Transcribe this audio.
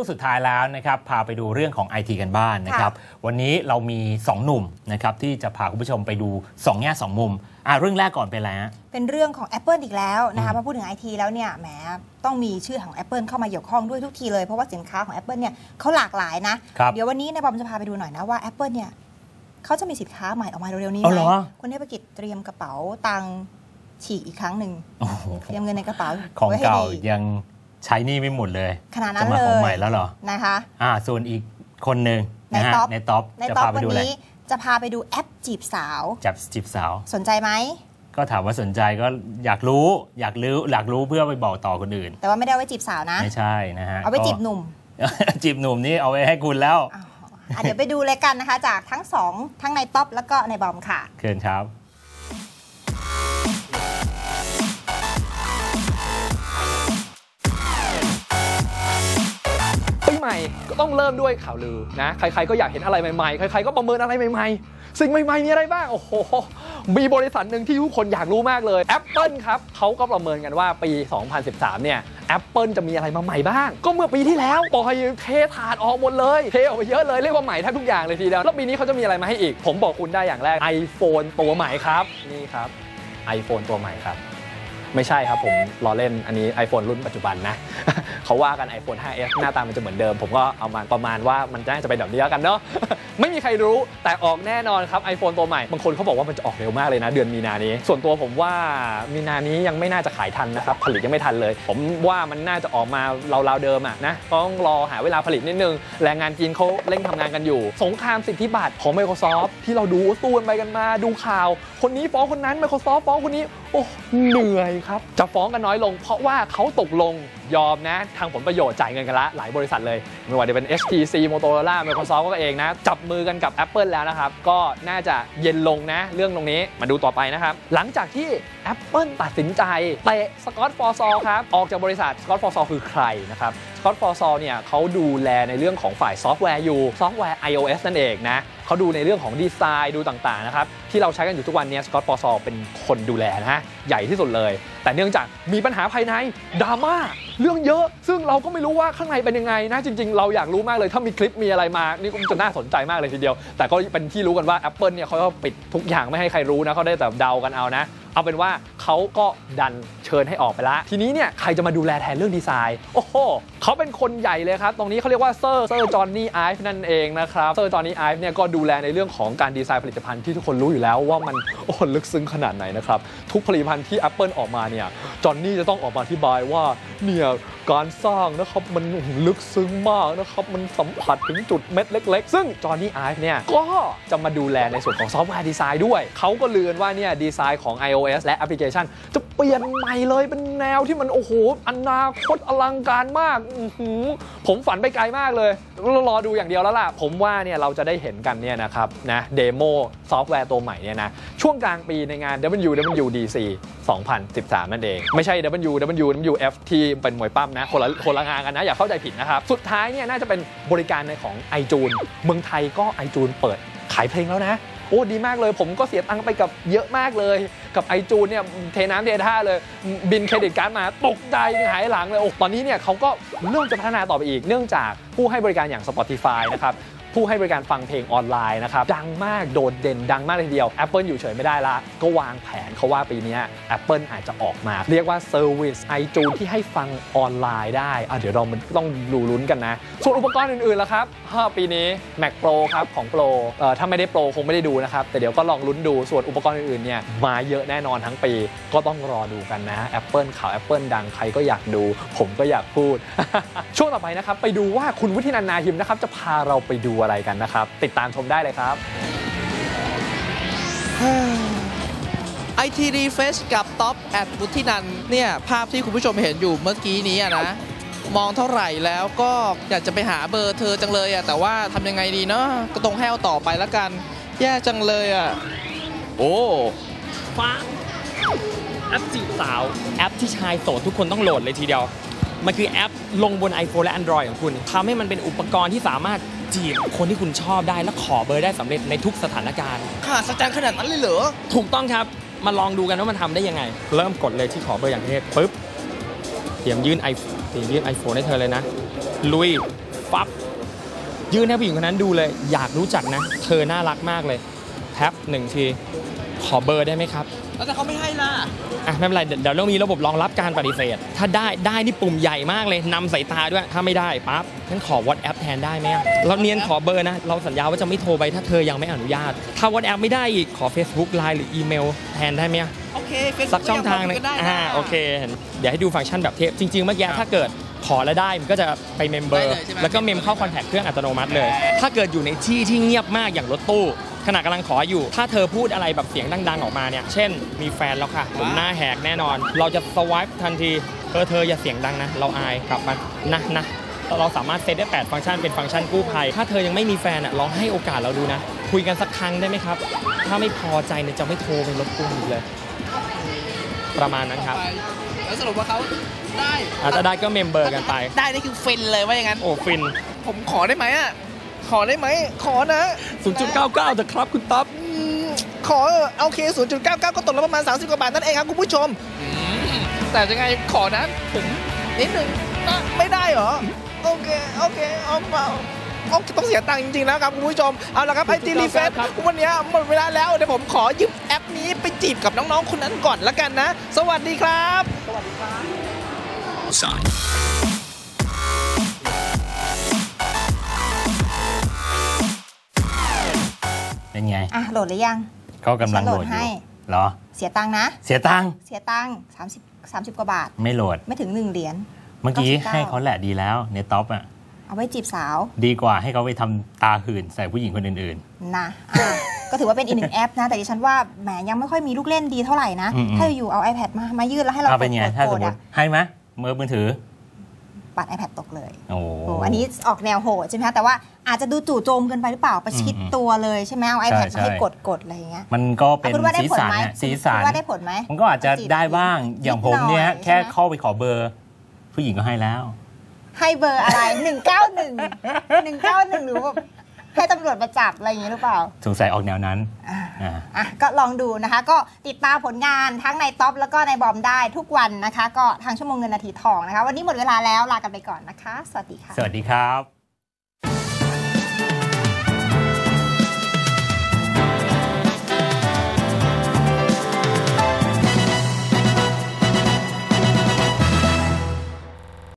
ช่วงสุดท้ายแล้วนะครับพาไปดูเรื่องของ IT กันบ้านนะครับวันนี้เรามี 2 หนุ่มนะครับที่จะพาคุณผู้ชมไปดู 2 แง่2 มุมอะเรื่องแรกก่อนเป็นอะไรฮะเป็นเรื่องของ Apple อีกแล้วนะอืคะมพอพูดถึงไอทีแล้วเนี่ยแหมต้องมีชื่อของ Apple เข้ามาเกี่ยวข้องด้วยทุกทีเลย เพราะว่าสินค้าของ Apple เนี่ยเขาหลากหลายนะครับเดี๋ยววันนี้นายบอมจะพาไปดูหน่อยนะว่า Apple เนี่ยเขาจะมีสินค้าใหม่ออกมาเร็วๆนี้เอาไหเหรมอคุณเทพกิจเตรียมกระเป๋าตังค์ฉีกอีกครั้งหนึ่งโอ้โหเตรียมเงินในกระเป๋าของไว้ให้เก่าดียัง ใช้หนี่ไม่หมดเลยขนาดนั้จะนมาเลของยใหม่แล้วเหรอนะคะอ่าส่วนอีกคนหนึ่งนะฮะในท็อปในท็อปในจะตอพาบไปวันดูอะไรนี้จะพาไปดูแอปจีบสาวจับจีบสาว สนใจไหมก็ถามว่าสนใจก็อยากรู้อยากรู้อยากรู้เพื่อไปบอกต่อคนอื่น แต่ว่าไม่ได้เอาไว้จีบสาวนะ ไม่ใช่นะฮะเอาไว้ก็จีบหนุ่ม จีบหนุ่มนี่เอาไว้ให้คุณแล้วอ๋ออะเดี๋ยวไปดูเลยกันนะคะ จากทั้งสองทั้งในท็อปแล้วก็ในบอมค่ะเชิญครับ ใหม่ก็ต้องเริ่มด้วยข่าวลือนะ ใคร ๆ ก็อยากเห็นอะไรใหม่ๆ ใคร ๆ ก็ประเมินอะไรใหม่ ๆ สิ่งใหม่ๆมีอะไรบ้าง โอ้โห มีบริษัทหนึ่งที่ทุกคนอยากรู้มากเลย Apple ครับเขาก็ประเมินกันว่าปี 2013 เนี่ย Apple จะมีอะไรมาใหม่บ้าง ก็เมื่อปีที่แล้วปล่อยเทถาดออกหมดเลย เทออกไปเยอะเลย เรียกว่าใหม่แทบทุกอย่างเลยทีเดียว แล้วปีนี้เขาจะมีอะไรมาให้อีก ผมบอกคุณได้อย่างแรก iPhone ตัวใหม่ครับ นี่ครับ iPhone ตัวใหม่ครับ ไม่ใช่ครับผมล้อเล่นอันนี้ iPhone รุ่นปัจจุบันนะ เขาว่ากัน iPhone 5s หน้าตามันจะเหมือนเดิม ผมก็เอามาประมาณว่ามันน่าจะเป็นแบบนี้แล้วกันเนาะไม่มีใครรู้แต่ออกแน่นอนครับ iPhone ตัวใหม่ บางคนเขาบอกว่ามันจะออกเร็วมากเลยนะ เดือนมีนานี้ ส่วนตัวผมว่ามีนานี้ยังไม่น่าจะขายทันนะครับ ผลิตยังไม่ทันเลย ผมว่ามันน่าจะออกมาราวๆเดิมอะนะต้องรอหาเวลาผลิตนิดนึงแรงงานจีนเขาเร่งทำงานกันอยู่ สงครามสิทธิบัตรของ Microsoft ที่เราดูสู้กันไปกันมาดูข่าว คนนี้ฟ้องคนนั้น Microsoft ฟ้องคนนี้โอ้เหนื่อยครับ จะฟ้องกันน้อยลง เพราะว่าเขาตกลงยอมนะ ทางผลประโยชน์จ่ายเงินกันละ หลายบริษัทเลย ไม่ว่าจะเป็น HTC Motorola Microsoft ก็เองนะ จับมือกันกับ Apple แล้วนะครับ ก็น่าจะเย็นลงนะ เรื่องตรงนี้มาดูต่อไปนะครับ หลังจากที่ Apple ตัดสินใจเตะสกอตฟอร์ซอครับ ออกจากบริษัทสกอตฟอร์ซอคือใครนะครับสกอตฟอร์ซอเนี่ยเขาดูแลในเรื่องของฝ่ายซอฟต์แวร์อยู่ ซอฟต์แวร์ iOS นั่นเองนะเขาดูในเรื่องของดีไซน์ดูต่างๆนะครับที่เราใช้กันอยู่ทุกวันเนี้สกอตฟอร์ซอเป็นคนดูแลนะฮะใหญ่ที่สุดเลย แต่เนื่องจากมีปัญหาภายในดราม่าเรื่องเยอะ ซึ่งเราก็ไม่รู้ว่าข้างในเป็นยังไงนะจริง ๆ เราอยากรู้มากเลยถ้ามีคลิปมีอะไรมานี่ก็จะน่าสนใจมากเลยทีเดียว แต่ก็เป็นที่รู้กันว่า Apple เนี่ยเขาปิดทุกอย่างไม่ให้ใครรู้นะเขาได้แต่เดากันเอานะ เอาเป็นว่าเขาก็ดันเชิญให้ออกไปละ ทีนี้เนี่ยใครจะมาดูแลแทนเรื่องดีไซน์ โอ้โหเขาเป็นคนใหญ่เลยครับ ตรงนี้เขาเรียกว่าเซอร์เซอร์จอห์นนี่ไอฟ์นั่นเองนะครับ เซอร์จอห์นนี่ไอฟ์เนี่ยก็ดูแลในเรื่องของการดีไซน์ผลิตภัณฑ์ที่ทุกคนรู้อยู่แล้วว่ามันโอ้ลึกซึ้งขนาดไหนนะครับ ทุกผลิตภัณฑ์ที่ Apple ออกมาเนี่ยจอห์นนี่จะต้องออกมาอธิบายว่า เนี่ยการสร้างนะครับมันลึกซึ้งมากนะครับมันสัมผัสถึงจุดเม็ดเล็ก ๆ ซึ่งจอห์นนี่ไอฟ์เนี่ยก็จะมาดูแลในส่วนของซอฟต์แวร์ดีไซน์ด้วย เขาก็เลือนว่าเนี่ยดีไซน์ของ iOS และแอปพลิเคชัน จะเปลี่ยนใหม่เลยเป็นแนวที่มันโอ้โหอนาคตอลังการมากผมฝันไปไกลมากเลยรอดูอย่างเดียวแล้วล่ะ ผมว่าเนี่ยเราจะได้เห็นกันเนี่ยนะครับนะเดโมซอฟต์แวร์ตัวใหม่เนี่ยนะช่วงกลางปีในงาน WWDC 2013 นั่นเอง ไม่ใช่ WWF ที่เป็นมวยปั้มนะคนละคนละงานกันนะอย่าเข้าใจผิดนะครับสุดท้ายเนี่ยน่าจะเป็นบริการในของ iTunes เมืองไทยก็ iTunes เปิดขายเพลงแล้วนะโอ้ดีมากเลย ผมก็เสียตังค์ไปกับเยอะมากเลย กับไอจูนเนี่ยเทน้ำเทท่าเลย บินเครดิตการ์ดมาตกใจหายหลังเลยโอ้ตอนนี้เนี่ยเขาก็เริ่มจะพัฒนาต่อไปอีกเนื่องจากผู้ให้บริการอย่าง Spotify นะครับ ผู้ให้บริการฟังเพลงออนไลน์นะครับ ดังมากโดดเด่นดังมากเลยทีเดียว Apple อยู่เฉยไม่ได้ละ ก็วางแผนเขาว่าปีนี้ Apple อาจจะออกมา เรียกว่าเซอร์วิสไอจูนที่ให้ฟังออนไลน์ได้อะเดี๋ยวเรามันต้องดูลุ้นกันนะ ส่วนอุปกรณ์อื่นๆล่ะครับห้าปีนี้ Mac Pro ครับของ Pro เอ่อถ้าไม่ได้ Pro คงไม่ได้ดูนะครับ แต่เดี๋ยวก็ลองลุ้นดูส่วนอุปกรณ์อื่นๆเนี่ยมาเยอะแน่นอนทั้งปี ก็ต้องรอดูกันนะ Apple ข่าว Apple ดังใครก็อยากดู ผมก็อยากพูด ช่วงต่อไปนะครับไปดูว่าคุณวุฒินันนาหิมนะครับจะพาเราไปดูอะไรกันนะครับ ติดตามชมได้เลยครับไอทีรีเฟสกับท็อปแอดบุธินันท์เนี่ย ภาพที่คุณผู้ชมเห็นอยู่เมื่อกี้นี้อะนะ มองเท่าไหร่แล้วก็อยากจะไปหาเบอร์เธอจังเลยอะแต่ว่าทำยังไงดีเนาะก็ต้องให้เอาต่อไปละกัน แย่จังเลยอะโอ้ฟ้าแอปจีบสาว แอปที่ชายโสดทุกคนต้องโหลดเลยทีเดียว มันคือแอปลงบน iPhone และ Android ของคุณทำให้มันเป็นอุปกรณ์ที่สามารถจีบคนที่คุณชอบได้และขอเบอร์ได้สำเร็จในทุกสถานการณ์ ค่ะสแตนขนาดนั้นเลยเหรอ ถูกต้องครับ มาลองดูกันว่ามันทำได้ยังไง เริ่มกดเลยที่ขอเบอร์อย่างเทพปุ๊บเตรียมยื่นไอเตรียมยื่น iPhone ให้เธอเลยนะ ลุยยื่นให้ผู้หญิงคนนั้นดูเลย อยากรู้จักนะ เธอน่ารักมากเลยแท็บหนึ่งที ขอเบอร์ได้ไหมครับ แล้วแต่เขาไม่ให้ล่ะ อะไม่เป็นไรเดี๋ยวเดี๋ยวเรามีระบบรองรับการปฏิเสธ ถ้าได้ได้นี่ปุ่มใหญ่มากเลยนำสายตาด้วย ถ้าไม่ได้ปั๊บฉันขอ WhatsApp แทนได้ไหมอะเราเนียนขอเบอร์นะ เราสัญญาว่าจะไม่โทรไปถ้าเธอยังไม่อนุญาต ถ้า WhatsApp ไม่ได้อีกขอ Facebook Line หรืออีเมลแทนได้ไหมอะ โอเคเฟซสักช่องทางหนึงก็ได้นะ อ่าโอเคเห็นเดี๋ยวให้ดูฟังก์ชันแบบเทปจริง ๆ เมื่อกี้ถ้าเกิดขอแล้วได้ มันก็จะไปเมมเบอร์ได้เลยใช่ไหม แล้วก็เมมเข้าคอนแทคเครื่องอัตโนมัติเลย ถ้าเกิดอยู่ในที่ที่เงียบมากอย่างรถตู้ ขณะกำลังขออยู่ ถ้าเธอพูดอะไรแบบเสียงดัง ๆ ออกมาเนี่ย เช่น มีแฟนแล้วค่ะ ผมหน้าแหกแน่นอน เราจะสวายทันทีเออเธออย่าเสียงดังนะ เราอายกลับมานะนะเราสามารถเซตได้ 8 ฟังก์ชันเป็นฟังก์ชันกู้ภัย ถ้าเธอยังไม่มีแฟนอะลองให้โอกาสเราดูนะ คุยกันสักครั้งได้ไหมครับ ถ้าไม่พอใจเนี่ยจะไม่โทรไปรบกวนอีกเลย ประมาณนั้นครับไปแล้วสรุปว่าเขาได้อาจจะได้ก็เมมเบอร์กันไป ได้นี่คือฟินเลยว่าอย่างนั้น โอ้ฟิน ผมขอได้ไหมอะ ขอได้ไหม ขอนะ 0.99จะครับคุณต๊อบอืมขอเออโอเค0.99 ก็ตกแล้วประมาณ 30 กว่าบาทนั่นเองครับคุณผู้ชมอืมแต่ยังไงขอนะผมนิดหนึ่งนะไม่ได้เหรอ โอเค โอเคเอาเปล่าโอเคต้องเสียตังค์จริงๆนะครับคุณผู้ชม เอาละครับไอจีรีเฟสวันนี้หมดเวลาแล้ว เดี๋ยวผมขอยืมแอปนี้ไปจีบกับน้องๆคนนั้นก่อนละกันนะ สวัสดีครับเป็นไง อะโหลดหรือยังก็กำลังโหลดอฉันโหลดให้ยู่เหรอ เสียตังค์นะ เสียตังค์เสียตังค์30 30กว่าบาท ไม่โหลดไม่ถึง1เหรียญเมื่อกี้99ให้เขาแหละดีแล้วในท็อปอะเอาไว้จีบสาว ดีกว่าให้เขาไปทำตาหื่นใส่ผู้หญิงคนอื่นนะอะก็ถือว่าเป็นอีกหนึ่งแอปนะ แต่ดิฉันว่าแหมยังไม่ค่อยมีลูกเล่นดีเท่าไหร่นะอืมๆถ้าอยู่เอา iPad มามายืดแล้วให้ๆเราเอากเป็ดนไงกดถ้าสกมดมอะติให้ไหมมือมือถือ ปัด iPad ตกเลยโอ้โหโอ้อันนี้ออกแนวโหดใช่ไหมคะแต่ว่า อาจจะดูจู่โจมเกินไปหรือเปล่าประชิดอืมๆตัวเลยใช่ไหมเอา iPad ใช่มาให้ใช่กดกดอะไรอย่างเงี้ยมันก็เป็นอะคุณว่าได้สีผลสันไหมน่ะสีสันคุณว่าได้ผลไหมมันก็อาจจะได้บ้างอย่างผมเนี้ยนิดหน่อยแค่ใช่ไหมเข้าไปขอเบอร์ ผู้หญิงก็ให้แล้ว ให้เบอร์อะไร191 191หรือว่าให้ตำรวจมาจับอะไรอย่างเงี้ยหรือเปล่า สงสัยออกแนวนั้นอ่าอ่าอะก็ลองดูนะคะ ก็ติดตามผลงานทั้งในท็อปแล้วก็ในบอมได้ทุกวันนะคะ ก็ทางชั่วโมงเงินนาทีทองนะคะ วันนี้หมดเวลาแล้วลากันไปก่อนนะคะ สวัสดีค่ะ สวัสดีครับ